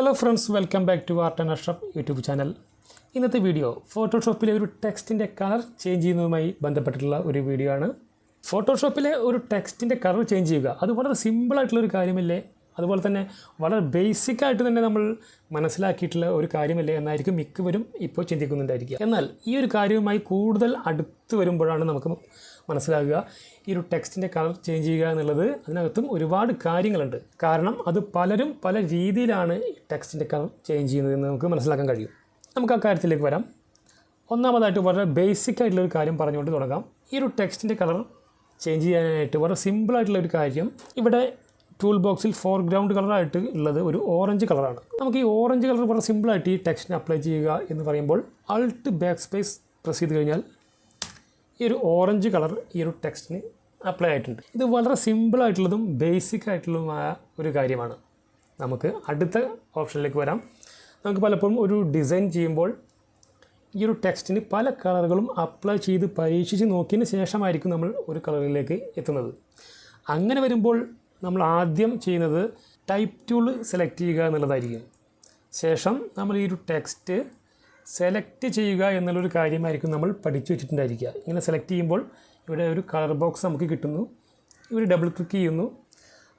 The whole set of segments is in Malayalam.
Hello friends welcome back to art and Ashraf YouTube channel ഇന്നത്തെ വീഡിയോ ഫോട്ടോഷോപ്പിലെ ഒരു ടെക്സ്റ്റിന്റെ കളർ ചേഞ്ച് ചെയ്യുന്നതുമായി ബന്ധപ്പെട്ടിട്ടുള്ള ഒരു വീഡിയോ ആണ്. ഫോട്ടോഷോപ്പിലെ ഒരു ടെക്സ്റ്റിന്റെ കളർ ചേഞ്ച് ചെയ്യുക. അത് വളരെ സിമ്പിളായിട്ടുള്ളൊരു കാര്യമല്ലേ? അതുപോലെ തന്നെ വളരെ ബേസിക്കായിട്ട് തന്നെ നമ്മൾ മനസ്സിലാക്കിയിട്ടുള്ള ഒരു കാര്യമല്ലേ എന്നായിരിക്കും മിക്കവരും ഇപ്പോൾ ചിന്തിക്കുന്നുണ്ടായിരിക്കുക. എന്നാൽ ഈ ഒരു കാര്യവുമായി കൂടുതൽ അടുത്ത് വരുമ്പോഴാണ് നമുക്ക് മനസ്സിലാകുക ഈ ഒരു ടെക്സ്റ്റിന്റെ കളർ ചേഞ്ച് ചെയ്യുക എന്നുള്ളത്. അതിനകത്തും ഒരുപാട് കാര്യങ്ങളുണ്ട്. കാരണം അത് പലരും പല രീതിയിലാണ് ടെക്സ്റ്റിന്റെ കളർ ചേഞ്ച് ചെയ്യുന്നതെന്ന് നമുക്ക് മനസ്സിലാക്കാൻ കഴിയും. നമുക്ക് ആ കാര്യത്തിലേക്ക് വരാം. ഒന്നാമതായിട്ട് വളരെ ബേസിക് ആയിട്ടുള്ള ഒരു കാര്യം പറഞ്ഞുകൊണ്ട് തുടങ്ങാം. ഈ ഒരു ടെക്സ്റ്റിന്റെ കളർ ചേഞ്ച് ചെയ്യാനായിട്ട് വളരെ സിമ്പിളായിട്ടുള്ള ഒരു കാര്യം ഇവിടെ ടൂൾ ബോക്സിൽ ഫോർഗ്രൗണ്ട് കളറായിട്ട് ഉള്ളത് ഒരു ഓറഞ്ച് കളറാണ് നമുക്ക് ഈ ഓറഞ്ച് കളർ വളരെ സിമ്പിളായിട്ട് ഈ ടെക്സ്റ്റിന് അപ്ലൈ ചെയ്യുക എന്ന് പറയുമ്പോൾ അൾട്ട് ബാക്ക് സ്പേസ് പ്രസ് ചെയ്ത് കഴിഞ്ഞാൽ ഈ ഒരു ഓറഞ്ച് കളർ ഈ ഒരു ടെക്സ്റ്റിന് അപ്ലൈ ആയിട്ടുണ്ട്. ഇത് വളരെ സിമ്പിളായിട്ടുള്ളതും ബേസിക് ആയിട്ടുള്ളതുമായ ഒരു കാര്യമാണ്. നമുക്ക് അടുത്ത ഓപ്ഷനിലേക്ക് വരാം. നമുക്ക് പലപ്പോഴും ഒരു ഡിസൈൻ ചെയ്യുമ്പോൾ ഈ ഒരു ടെക്സ്റ്റിന് പല കളറുകളും അപ്ലൈ ചെയ്ത് പരീക്ഷിച്ച് നോക്കിയതിന് ശേഷമായിരിക്കും നമ്മൾ ഒരു കളറിലേക്ക് എത്തുന്നത്. അങ്ങനെ വരുമ്പോൾ നമ്മൾ ആദ്യം ചെയ്യുന്നത് ടൈപ്പ് ടൂൾ സെലക്ട് ചെയ്യുക എന്നുള്ളതായിരിക്കും. ശേഷം നമ്മൾ ഈ ഒരു ടെക്സ്റ്റ് സെലക്ട് ചെയ്യുക എന്നുള്ളൊരു കാര്യമായിരിക്കും നമ്മൾ പഠിച്ചു വെച്ചിട്ടുണ്ടായിരിക്കുക. ഇങ്ങനെ സെലക്ട് ചെയ്യുമ്പോൾ ഇവിടെ ഒരു കളർ ബോക്സ് നമുക്ക് കിട്ടുന്നു. ഇവിടെ ഡബിൾ ക്ലിക്ക് ചെയ്യുന്നു.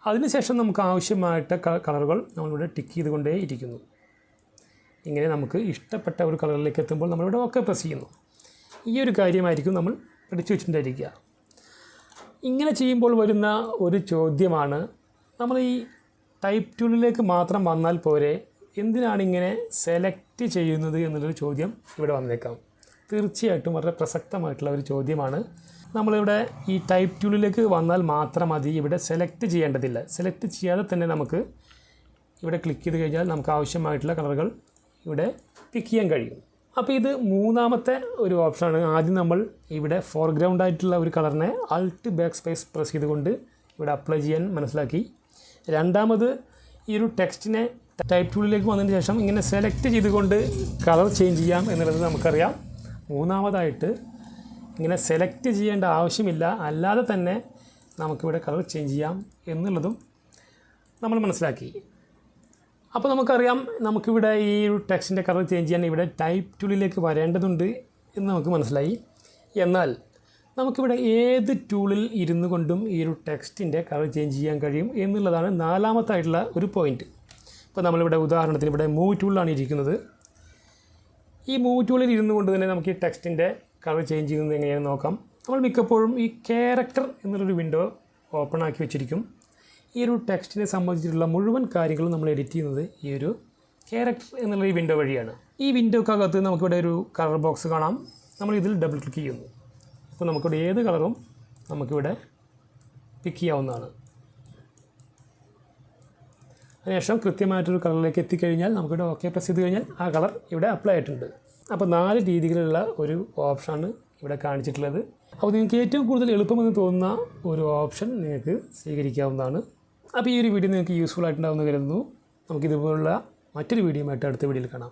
അതിനുശേഷം നമുക്ക് ആവശ്യമായിട്ട് കളറുകൾ നമ്മളിവിടെ ടിക്ക് ചെയ്തുകൊണ്ടേ ഇരിക്കുന്നു. ഇങ്ങനെ നമുക്ക് ഇഷ്ടപ്പെട്ട ഒരു കളറിലേക്ക് എത്തുമ്പോൾ നമ്മളിവിടെ ഓക്കെ പ്രസ് ചെയ്യുന്നു. ഈ ഒരു കാര്യമായിരിക്കും നമ്മൾ പഠിച്ചു വെച്ചിട്ടുണ്ടായിരിക്കുക. ഇങ്ങനെ ചെയ്യുമ്പോൾ വരുന്ന ഒരു ചോദ്യമാണ്. നമ്മൾ ഈ ടൈപ്പ് ടൂളിലേക്ക് മാത്രം വന്നാൽ പോരെ എന്തിനാണ് ഇങ്ങനെ സെലക്ട് ചെയ്യുന്നത് എന്നുള്ളൊരു ചോദ്യം ഇവിടെ വന്നേക്കാം. തീർച്ചയായിട്ടും വളരെ പ്രസക്തമായിട്ടുള്ള ഒരു ചോദ്യമാണ്. നമ്മളിവിടെ ഈ ടൈപ്പ് ടൂളിലേക്ക് വന്നാൽ മാത്രം മതി ഇവിടെ സെലക്ട് ചെയ്യേണ്ടതില്ല. സെലക്ട് ചെയ്യാതെ തന്നെ നമുക്ക് ഇവിടെ ക്ലിക്ക് ചെയ്ത് കഴിഞ്ഞാൽ നമുക്ക് ആവശ്യമായിട്ടുള്ള കളറുകൾ ഇവിടെ പിക്ക് ചെയ്യാൻ കഴിയും. അപ്പോൾ ഇത് മൂന്നാമത്തെ ഒരു ഓപ്ഷനാണ്. ആദ്യം നമ്മൾ ഇവിടെ ഫോർഗ്രൗണ്ട് ആയിട്ടുള്ള ഒരു കളറിനെ അൾട്ട് ബാക്ക് സ്പേസ് പ്രസ് ചെയ്തുകൊണ്ട് ഇവിടെ അപ്ലൈ ചെയ്യാൻ മനസ്സിലാക്കി. രണ്ടാമത് ഈ ഒരു ടെക്സ്റ്റിനെ ടൈപ്പ് ടൂളിലേക്ക് വന്നതിന് ശേഷം ഇങ്ങനെ സെലക്ട് ചെയ്തുകൊണ്ട് കളർ ചേഞ്ച് ചെയ്യാം എന്നുള്ളത് നമുക്കറിയാം. മൂന്നാമതായിട്ട് ഇങ്ങനെ സെലക്ട് ചെയ്യേണ്ട ആവശ്യമില്ല. അല്ലാതെ തന്നെ നമുക്കിവിടെ കളർ ചേഞ്ച് ചെയ്യാം എന്നുള്ളതും നമ്മൾ മനസ്സിലാക്കി. അപ്പോൾ നമുക്കറിയാം നമുക്കിവിടെ ഈ ഒരു ടെക്സ്റ്റിന്റെ കളർ ചേഞ്ച് ചെയ്യാൻ ഇവിടെ ടൈപ്പ് ടൂളിലേക്ക് വരേണ്ടതുണ്ട് എന്ന് നമുക്ക് മനസ്സിലായി. എന്നാൽ നമുക്കിവിടെ ഏത് ടൂളിൽ ഇരുന്നു കൊണ്ടും ഈ ഒരു ടെക്സ്റ്റിന്റെ കളർ ചേഞ്ച് ചെയ്യാൻ കഴിയും എന്നുള്ളതാണ് നാലാമത്തായിട്ടുള്ള ഒരു പോയിന്റ് ഇപ്പോൾ നമ്മളിവിടെ ഉദാഹരണത്തിന് ഇവിടെ മൂവ് ടൂളിലാണ് ഇരിക്കുന്നത്. ഈ മൂവ് ടൂളിൽ ഇരുന്നു കൊണ്ട് തന്നെ നമുക്ക് ഈ ടെക്സ്റ്റിന്റെ കളർ ചേഞ്ച് ചെയ്യുന്നത് എങ്ങനെയാണെന്ന് നോക്കാം. നമ്മൾ മിക്കപ്പോഴും ഈ ക്യാരക്ടർ എന്നുള്ളൊരു വിൻഡോ ഓപ്പൺ ആക്കി വെച്ചിരിക്കും. ഈ ഒരു ടെക്സ്റ്റിനെ സംബന്ധിച്ചിട്ടുള്ള മുഴുവൻ കാര്യങ്ങളും നമ്മൾ എഡിറ്റ് ചെയ്യുന്നത് ഈ ഒരു ക്യാരക്ടർ എന്നുള്ള ഈ വിൻഡോ വഴിയാണ്. ഈ വിൻഡോക്കകത്ത് നമുക്കിവിടെ ഒരു കളർ ബോക്സ് കാണാം. നമ്മൾ ഇതിൽ ഡബിൾ ക്ലിക്ക് ചെയ്യുന്നു. അപ്പോൾ നമുക്കിവിടെ ഏത് കളറും നമുക്കിവിടെ പിക്ക് ചെയ്യാവുന്നതാണ്. അതിനുശേഷം കൃത്യമായിട്ടൊരു കളറിലേക്ക് എത്തിക്കഴിഞ്ഞാൽ നമുക്കിവിടെ ഓക്കെ പ്രസ് ചെയ്ത് കഴിഞ്ഞാൽ ആ കളർ ഇവിടെ അപ്ലൈ ആയിട്ടുണ്ട്. അപ്പോൾ നാല് രീതിയിലുള്ള ഒരു ഓപ്ഷനാണ് ഇവിടെ കാണിച്ചിട്ടുള്ളത്. അപ്പോൾ നിങ്ങൾക്ക് ഏറ്റവും കൂടുതൽ എളുപ്പമെന്ന് തോന്നുന്ന ഒരു ഓപ്ഷൻ നിങ്ങൾക്ക് സ്വീകരിക്കാവുന്നതാണ്. അപ്പോൾ ഈ ഒരു വീഡിയോ നിങ്ങൾക്ക് യൂസ്ഫുൾ ആയിട്ടുണ്ടാവുമെന്ന് കരുതുന്നു. നമുക്കിതുപോലുള്ള മറ്റൊരു വീഡിയോ ആയിട്ട് അടുത്ത വീഡിയോയിൽ കാണാം.